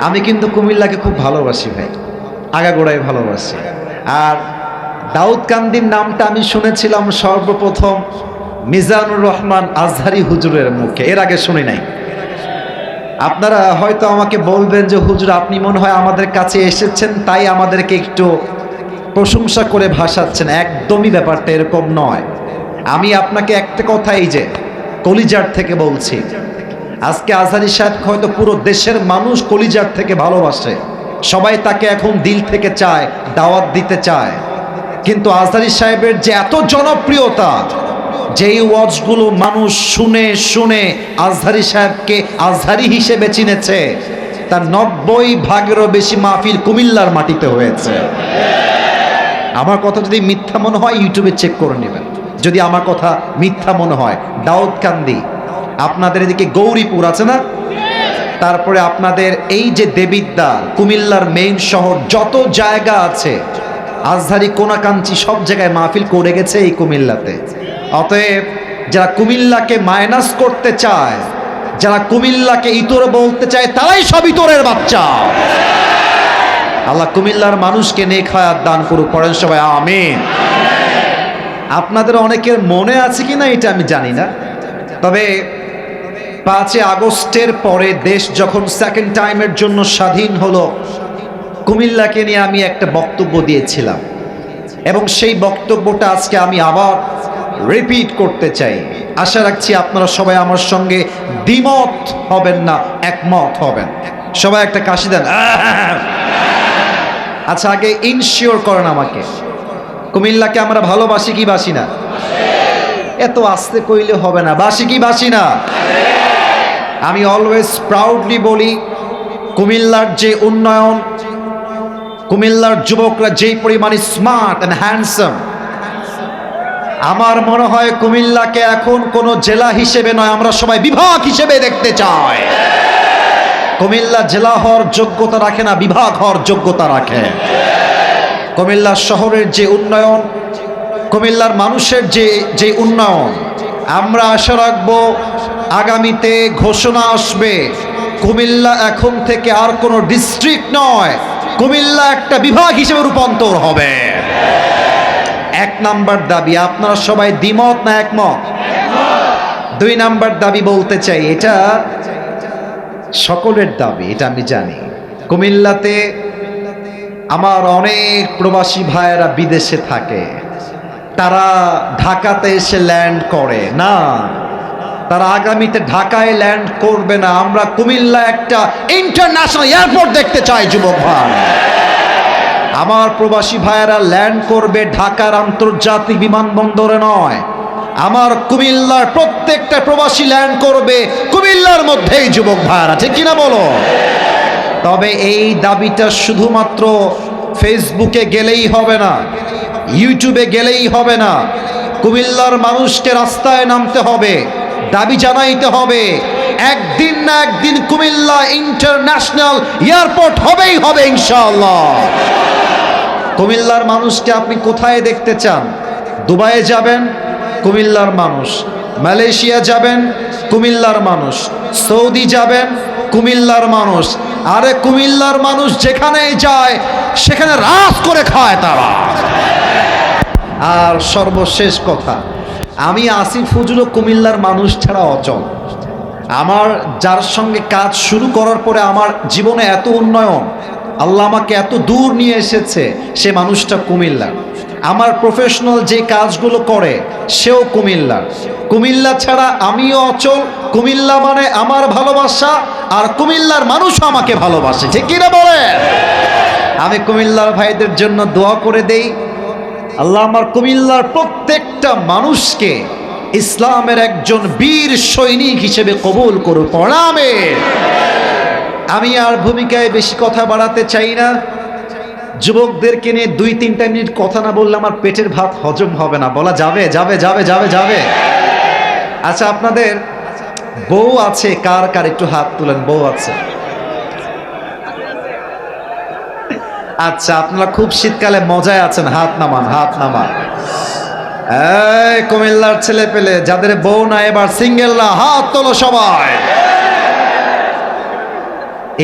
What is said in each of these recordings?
আমি কিন্তু কুমিল্লাকে খুব ভালোবাসি ভাই আগাগোড়ায় ভালোবাসি। আর দাউদ কান্দির নামটা আমি শুনেছিলাম সর্বপ্রথম মিজানুর রহমান আজহারি হুজুরের মুখে, এর আগে শুনি নাই। আপনারা হয়তো আমাকে বলবেন যে, হুজুর, আপনি মনে হয় আমাদের কাছে এসেছেন, তাই আমাদেরকে একটু প্রশংসা করে ভাসাচ্ছেন। একদমই ব্যাপারটা এরকম নয়। আমি আপনাকে একটা কথাই যে, কলিজার থেকে বলছি আজকে আজহারি সাহেব হয়তো পুরো দেশের মানুষ কলিজার থেকে ভালোবাসে। সবাই তাকে এখন দিল থেকে চায়, দাওয়াত দিতে চায়। কিন্তু আজহারি সাহেবের যে এত জনপ্রিয়তা, যেই ওয়াজগুলো মানুষ শুনে শুনে আজহারি সাহেবকে আজহারি হিসেবে চিনেছে, তার নব্বই ভাগেরও বেশি মাহফিল কুমিল্লার মাটিতে হয়েছে। আমার কথা যদি মিথ্যা মনে হয়, ইউটিউবে চেক করে নেবেন। যদি আমার কথা মিথ্যা মনে হয় দাউদ কান্দি আপনাদের এদিকে গৌরীপুর আছে না? তারপরে আপনাদের এই যে দেবিদ্যা কুমিল্লার মেইন শহর, যত জায়গা আছে আজহারি কোনাকাঞ্চি সব জায়গায় মাহফিল করে গেছে এই কুমিল্লাতে। অতএব যারা কুমিল্লাকে মাইনাস করতে চায়, যারা কুমিল্লাকে ইতর বলতে চায়, তারাই সব ইতরের বাচ্চা। আল্লাহ কুমিল্লার মানুষকে নেক হায়াত দান করুক, পড়েন সবাই, আমিন। আপনাদের অনেকের মনে আছে কি না এটা আমি জানি না। তবে পাঁচই আগস্টের পরে দেশ যখন সেকেন্ড টাইমের জন্য স্বাধীন হলো, কুমিল্লাকে নিয়ে আমি একটা বক্তব্য দিয়েছিলাম। এবং সেই বক্তব্যটা আজকে আমি আবার রিপিট করতে চাই। আশা রাখছি আপনারা সবাই আমার সঙ্গে দ্বিমত হবেন না, একমত হবেন। সবাই একটা কাশি দেন। আচ্ছা আগে ইনশিওর করেন আমাকে। কুমিল্লাকে আমরা ভালোবাসি কি বাসি না? এত আস্তে কইলে হবে না। বাসি কি বাসি না? আমি অলওয়েজ প্রাউডলি বলি, কুমিল্লার যে উন্নয়ন, কুমিল্লার যুবকরা যেই পরিমাণে স্মার্ট অ্যান্ড হ্যান্ডসাম আমার মনে হয় কুমিল্লাকে এখন কোনো জেলা হিসেবে নয়, আমরা সবাই বিভাগ হিসেবে দেখতে চাই। কুমিল্লা জেলা হওয়ার যোগ্যতা রাখে না, বিভাগ হওয়ার যোগ্যতা রাখে। কুমিল্লা শহরের যে উন্নয়ন, কুমিল্লার মানুষের যে যে উন্নয়ন, আমরা আশা রাখব আগামীতে ঘোষণা আসবে, কুমিল্লা এখন থেকে আর কোনো ডিস্ট্রিক্ট নয়, কুমিল্লা একটা বিভাগ হিসেবে রূপান্তর হবে। এক নাম্বার দাবি, আপনারা সবাই দ্বিমত না একমত? দুই নাম্বার দাবি বলতে চাই, এটা সকলের দাবি, এটা আমি জানি। কুমিল্লাতে আমার অনেক প্রবাসী ভাইয়েরা বিদেশে থাকে। তারা ঢাকাতে এসে ল্যান্ড করে। না তারা আগামীতে ঢাকায় ল্যান্ড করবে না। আমরা কুমিল্লা একটা ইন্টারন্যাশনাল এয়ারপোর্ট দেখতে চাই, যুবক ভাই। আমার প্রবাসী ভাইয়েরা, ল্যান্ড করবে ঢাকার আন্তর্জাতিক বিমানবন্দরে নয়। আমার কুমিল্লার প্রত্যেকটা প্রবাসী ল্যান্ড করবে কুমিল্লার মধ্যেই, যুবক ভাইয়েরা। ঠিক কিনা বলো? তবে এই দাবিটা শুধুমাত্র ফেসবুকে গেলেই হবে না, ইউটিউবে গেলেই হবে না। কুমিল্লার মানুষকে রাস্তায় নামতে হবে। দাবি জানাইতে হবে। একদিন না একদিন কুমিল্লা ইন্টারন্যাশনাল এয়ারপোর্ট হবেই হবে ইনশাআল্লাহ। কুমিল্লার মানুষকে আপনি কোথায় দেখতে চান? দুবাইয়ে যাবেন, কুমিল্লার মানুষ। মালয়েশিয়া যাবেন, কুমিল্লার মানুষ। সৌদি যাবেন, কুমিল্লার মানুষ। আরে কুমিল্লার মানুষ যেখানেই যায়, সেখানে রাস করে খায় তারা। আর সর্বশেষ কথা আমি আসিফ হুজুরও কুমিল্লার মানুষ ছাড়া অচল। আমার, যার সঙ্গে কাজ শুরু করার পরে আমার জীবনে এত উন্নয়ন, আল্লাহ আমাকে এত দূর নিয়ে এসেছে, সে মানুষটা কুমিল্লার। আমার প্রফেশনাল যে কাজগুলো করে, সেও কুমিল্লার। কুমিল্লা ছাড়া আমিও অচল, কুমিল্লা মানে আমার ভালোবাসা, আর কুমিল্লার মানুষও আমাকে ভালোবাসে। ঠিক কিনা বলে আমি কুমিল্লার ভাইদের জন্য দোয়া করে দেই আল্লাহ আমার কুমিল্লার প্রত্যেকটা মানুষকে ইসলামের একজন বীর সৈনিক হিসেবে কবুল করু পড়ামে আমি আর ভূমিকায় বেশি কথা বাড়াতে চাই না। যুবকদেরকে নিয়ে দুই তিনটা মিনিট কথা না বললে আমার পেটের ভাত হজম হবে না। বলা যাবে যাবে যাবে যাবে যাবে। আচ্ছা আপনাদের বউ আছে, কার কার? একটু হাত তুলেন, বউ আছে। আচ্ছা আপনারা খুব শীতকালে মজায় আছেন, হাত নামান হাত নামান। কুমিল্লার ছেলে পেলে যাদের বউ না এবার সিঙ্গেলরা হাত তোলো সবাই।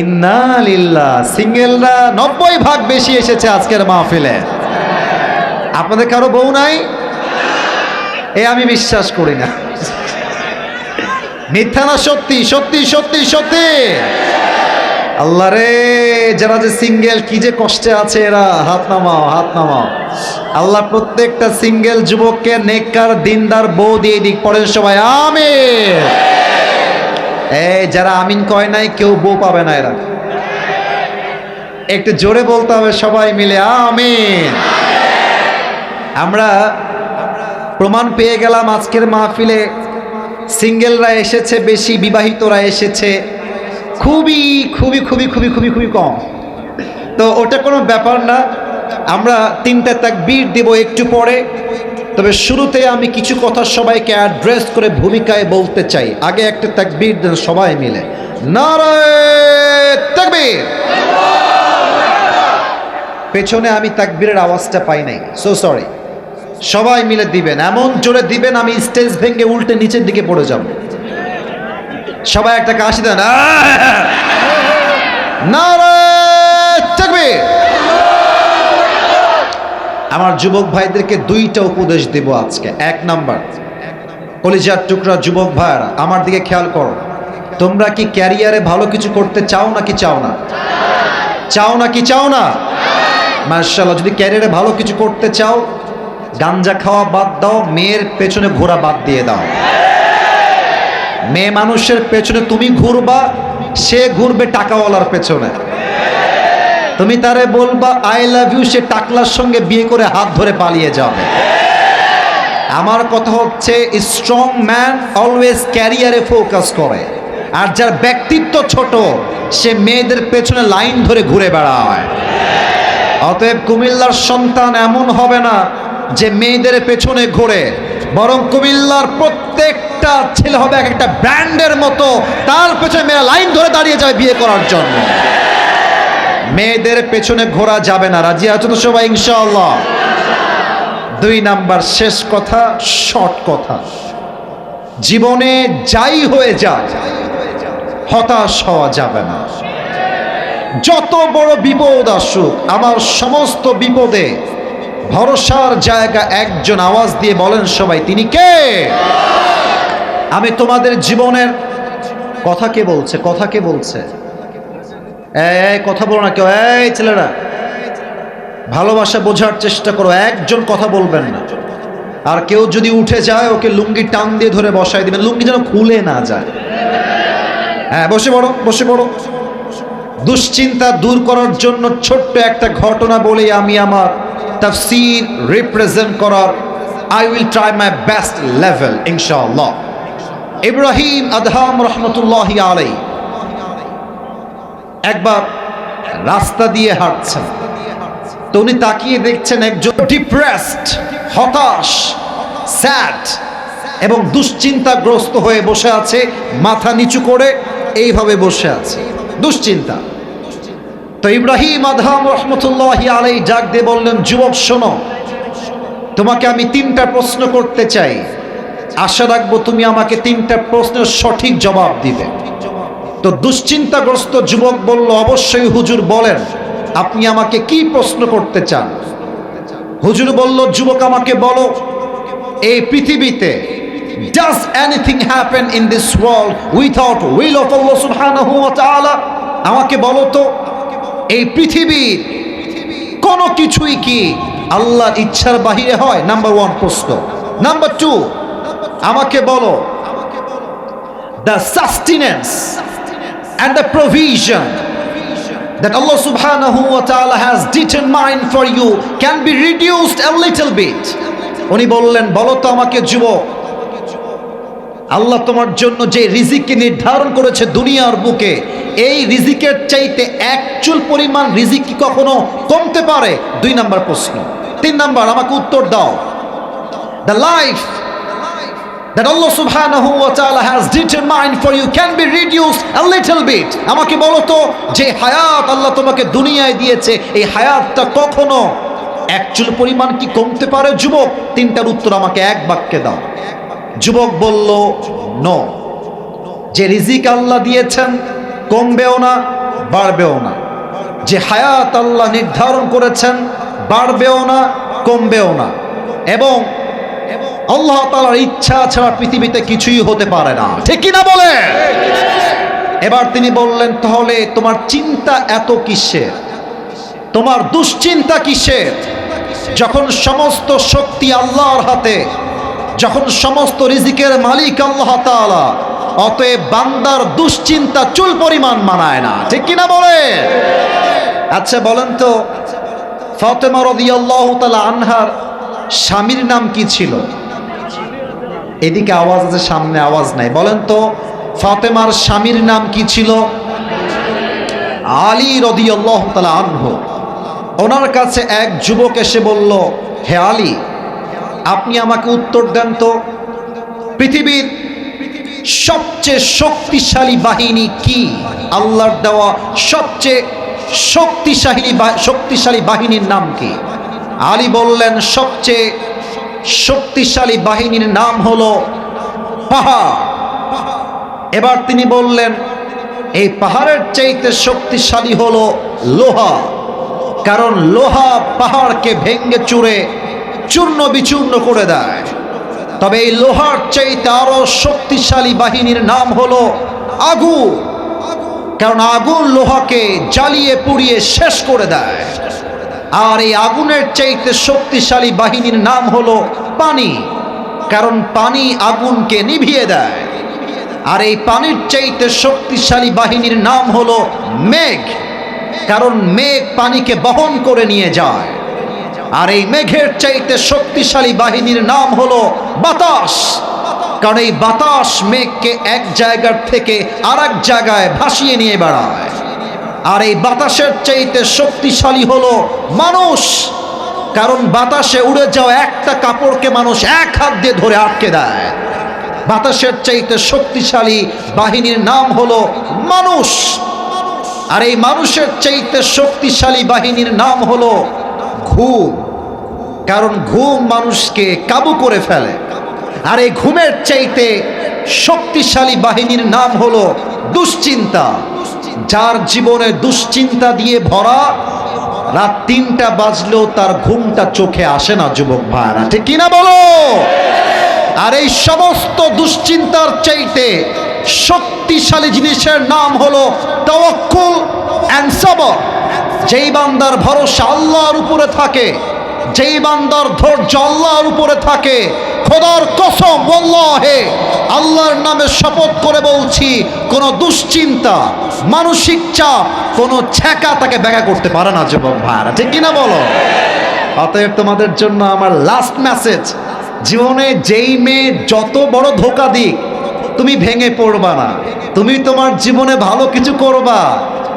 ইন্নালিল্লাহ সিঙ্গেলরা নব্বই ভাগ বেশি এসেছে আজকের মাহফিলে। আপনাদের কারও বউ নাই? এ আমি বিশ্বাস করি না। মিথ্যা না, সত্যি সত্যি সত্যি সত্যি। আল্লাহ রে, যারা যে সিঙ্গেল কি যে কষ্টে আছে এরা। হাত নামাও হাত নামাও। আল্লাহ প্রত্যেকটা সিঙ্গেল যুবককে নেককার, দিনদার, বউ দিয়ে দিক, পড়েন সবাই, আমিন। এই, যারা আমিন কয় নাই, কেউ বউ পাবে না এরা। একটু জোরে বলতে হবে সবাই মিলে, আমিন। আমরা প্রমাণ পেয়ে গেলাম আজকের মাহফিলে। সিঙ্গেলরা এসেছে, বেশি বিবাহিতরা এসেছে। খুবই খুবই খুবই খুবই খুবই খুবই কম। তো ওটা কোনো ব্যাপার না। আমরা তিনটা তাকবীর দেব একটু পরে। তবে শুরুতে আমি কিছু কথা সবাইকে অ্যাড্রেস করে ভূমিকায় বলতে চাই। আগে একটা তাকবীর দেন সবাই মিলে। নারায় তাকবীর! পেছনে আমি তাকবীরের আওয়াজটা পাই নাই। সো সরি সবাই মিলে দিবেন। এমন জোরে দিবেন আমি স্টেজ ভেঙে উল্টে নিচের দিকে পড়ে যাব। সবাই একটা কাশি দেন। আমার যুবক ভাইদেরকে দুইটা উপদেশ দেব আজকে। এক নাম্বার, কলিজার টুকরা যুবক ভাইরা আমার দিকে খেয়াল করো। তোমরা কি ক্যারিয়ারে ভালো কিছু করতে চাও নাকি চাও না? চাও নাকি চাও না? মার্শাল্লাহ যদি ক্যারিয়ারে ভালো কিছু করতে চাও, গাঞ্জা খাওয়া বাদ দাও, মেয়ের পেছনে ঘোরা বাদ দিয়ে দাও। মেয়ে মানুষের পেছনে তুমি ঘুরবা, সে ঘুরবে টাকাওয়ালার পেছনে। তুমি তারে বলবা আই লাভ ইউ সে টাকলার সঙ্গে বিয়ে করে হাত ধরে পালিয়ে যাবে। আমার কথা হচ্ছে স্ট্রং ম্যান অলওয়েজ ক্যারিয়ারে ফোকাস করে। আর যার ব্যক্তিত্ব ছোট, সে মেয়েদের পেছনে লাইন ধরে ঘুরে বেড়ায়। অতএব কুমিল্লার সন্তান এমন হবে না যে মেয়েদের পেছনে ঘোরে। বরং কুমিল্লার প্রত্যেকটা ছেলে হবে এক একটা ব্র্যান্ডের মতো। তার পেছনে মেয়েরা লাইন ধরে দাঁড়িয়ে যাবে বিয়ে করার জন্য। মেয়েদের পেছনে ঘোরা যাবে না। রাজি আছো তো সবাই, ইনশাআল্লাহ? দুই নাম্বার, শেষ কথা, শর্ট কথা। জীবনে যাই হয়ে যায়, হতাশ হওয়া যাবে না। যত বড় বিপদ আসুক, আমার সমস্ত বিপদে ভরসার জায়গা একজন আওয়াজ দিয়ে বলেন সবাই, তিনি কে? আমি তোমাদের জীবনের কথা কে বলছে? কথা কে বলছে? কথা বলো না কেউ। এই ছেলেরা, ভালোবাসা বোঝার চেষ্টা করো, একজন কথা বলবেন না। আর কেউ যদি উঠে যায়, ওকে লুঙ্গি টান দিয়ে ধরে বসাই দিবেন। লুঙ্গি যেন খুলে না যায়। হ্যাঁ বসে পড়ো বসে পড়ো। দুশ্চিন্তা দূর করার জন্য ছোট্ট একটা ঘটনা বলে আমি আমার। তাফসির রিপ্রেজেন্ট করার I will try my best level ইনশাআল্লাহ ইব্রাহিম আদহাম রহমতুল্লাহ আলাই একবার রাস্তা দিয়ে হাঁটছেন। তো উনি তাকিয়ে দেখছেন একজন ডিপ্রেসড হতাশ স্যাড এবং দুশ্চিন্তাগ্রস্ত হয়ে বসে আছে, মাথা নিচু করে এইভাবে বসে আছে। দুশ্চিন্তা। তো ইব্রাহিম আদহাম রহমতুল্লাহ আলাই ডাক দিয়ে বললেন, যুবক, শোনো, তোমাকে আমি তিনটা প্রশ্ন করতে চাই। আশা রাখব তুমি আমাকে তিনটা প্রশ্নের সঠিক জবাব দিবে। তো দুশ্চিন্তাগ্রস্ত যুবক বলল, অবশ্যই হুজুর, বলেন, আপনি আমাকে কি প্রশ্ন করতে চান? হুজুর বলল, যুবক, আমাকে বলো, এই পৃথিবীতে does anything happen in this world without will of Allah সুবহানাহু ওয়া তাআলা আমাকে বলো তো এই পৃথিবীর কোনো কিছুই কি আল্লাহর ইচ্ছার বাহিরে হয়? নাম্বার ওয়ান প্রশ্ন। নাম্বার টু আমাকে বলো the sustenance and the provision that Allah subhanahu wa ta'ala has determined for you can be reduced a little bit উনি বললেন, বলো তো আমাকে যুবক আল্লাহ তোমার জন্য যে রিজিককে নির্ধারণ করেছে দুনিয়ার বুকে, এই রিজিকের চাইতে একচুল পরিমাণ রিজিক কি কখনো কমতে পারে? দুই নাম্বার প্রশ্ন। তিন নাম্বার, আমাকে উত্তর দাও। The life that Allah subhanahu wa ta'ala has determined for you can be reduced a little bit আমাকে বলো তো, যে হায়াত আল্লাহ তোমাকে দুনিয়ায় দিয়েছে, এই হায়াতটা কখনো একচুল পরিমাণ কি কমতে পারে? যুবক, তিনটার উত্তর আমাকে এক বাক্যে দাও। যুবক বলল, নো। যে রিজিক আল্লাহ দিয়েছেন, কমবেও না, বাড়বেও না। যে হায়াত আল্লাহ নির্ধারণ করেছেন, বাড়বেও না, কমবেও না। এবং আল্লাহ তালার ইচ্ছা ছাড়া পৃথিবীতে কিছুই হতে পারে না। ঠিক কিনা বলে? এবার তিনি বললেন, তাহলে তোমার চিন্তা এত কিসের? তোমার দুশ্চিন্তা কিসের? যখন সমস্ত শক্তি আল্লাহর হাতে যখন সমস্ত রিজিকের মালিক আল্লাহ তাআলা, অতএব বান্দার দুশ্চিন্তা চুল পরিমাণ মানায় না। ঠিক কিনা বলে? আচ্ছা বলেন তো আনহার স্বামীর নাম কি ছিল? এদিকে আওয়াজ আছে, সামনে আওয়াজ নাই। বলেন তো, ফাতেমার স্বামীর নাম কি ছিল? আলী রদিয়াল্লাহ তালা আনহ। ওনার কাছে এক যুবক এসে বলল, হে আলী আপনি আমাকে উত্তর দেন তো, পৃথিবীর সবচেয়ে শক্তিশালী বাহিনী কি? আল্লাহর দেওয়া সবচেয়ে শক্তিশালী শক্তিশালী বাহিনীর নাম কি? আলী বললেন, সবচেয়ে শক্তিশালী বাহিনীর নাম হলো পাহাড়। এবার তিনি বললেন, এই পাহাড়ের চাইতে শক্তিশালী হলো লোহা, কারণ লোহা পাহাড়কে ভেঙ্গে চুরে চূর্ণ বিচূর্ণ করে দেয়। তবে এই লোহার চাইতে আরও শক্তিশালী বাহিনীর নাম হলো আগুন। কারণ আগুন লোহাকে জ্বালিয়ে পুড়িয়ে শেষ করে দেয়। আর এই আগুনের চাইতে শক্তিশালী বাহিনীর নাম হলো পানি। কারণ পানি আগুনকে নিভিয়ে দেয়। আর এই পানির চাইতে শক্তিশালী বাহিনীর নাম হলো মেঘ। কারণ মেঘ পানিকে বহন করে নিয়ে যায়। আর এই মেঘের চাইতে শক্তিশালী বাহিনীর নাম হলো বাতাস। কারণ এই বাতাস মেঘকে এক জায়গার থেকে আর জায়গায় ভাসিয়ে নিয়ে বেড়ায়। আর এই বাতাসের চাইতে শক্তিশালী হলো মানুষ। কারণ বাতাসে উড়ে যাওয়া একটা কাপড়কে মানুষ এক হাত দিয়ে ধরে আটকে দেয়। বাতাসের চাইতে শক্তিশালী বাহিনীর নাম হলো মানুষ। আর এই মানুষের চাইতে শক্তিশালী বাহিনীর নাম হলো ঘুম। কারণ ঘুম মানুষকে কাবু করে ফেলে। আর এই ঘুমের চাইতে শক্তিশালী বাহিনীর নাম হলো দুশ্চিন্তা। যার জীবনে দুশ্চিন্তা দিয়ে ভরা রাত তিনটা বাজলেও তার ঘুমটা চোখে আসে না, যুবক ভাইরা ঠিক কিনা বলো? আর এই সমস্ত দুশ্চিন্তার চাইতে শক্তিশালী জিনিসের নাম হলো তাওয়াক্কুল অ্যান্ড সবর যেই বান্দার ভরসা আল্লাহর উপরে থাকে, যেই বান্দার ধৈর্য আল্লাহর উপরে থাকে, খোদার কসম হে আল্লাহর নামে শপথ করে বলছি, কোন দুশ্চিন্তা, মানসিক চাপ, কোন ছ্যাঁকা তাকে ব্যাখ্যা করতে পারে না, যুবক ভাইরা ঠিক কিনা বলো? অতএব তোমাদের জন্য আমার লাস্ট মেসেজ জীবনে যেই মেয়ে যত বড় ধোকা দিক, তুমি ভেঙে পড়বা না। তুমি তোমার জীবনে ভালো কিছু করবা।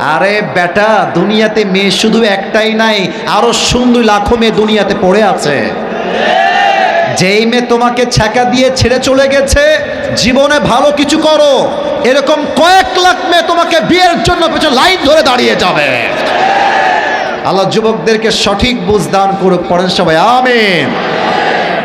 আরে বেটা, দুনিয়াতে মেয়ে শুধু একটাই নাই, আরও সুন্দর লাখো মেয়ে দুনিয়াতে পড়ে আছে। যেই মেয়ে তোমাকে ছ্যাঁকা দিয়ে ছেড়ে চলে গেছে, জীবনে ভালো কিছু করো। এরকম কয়েক লাখ মেয়ে তোমাকে বিয়ের জন্য পেছনে লাইন ধরে দাঁড়িয়ে যাবে। আল্লাহ যুবকদেরকে সঠিক বুঝ দান করুক, পড়েন সবাই, আমিন।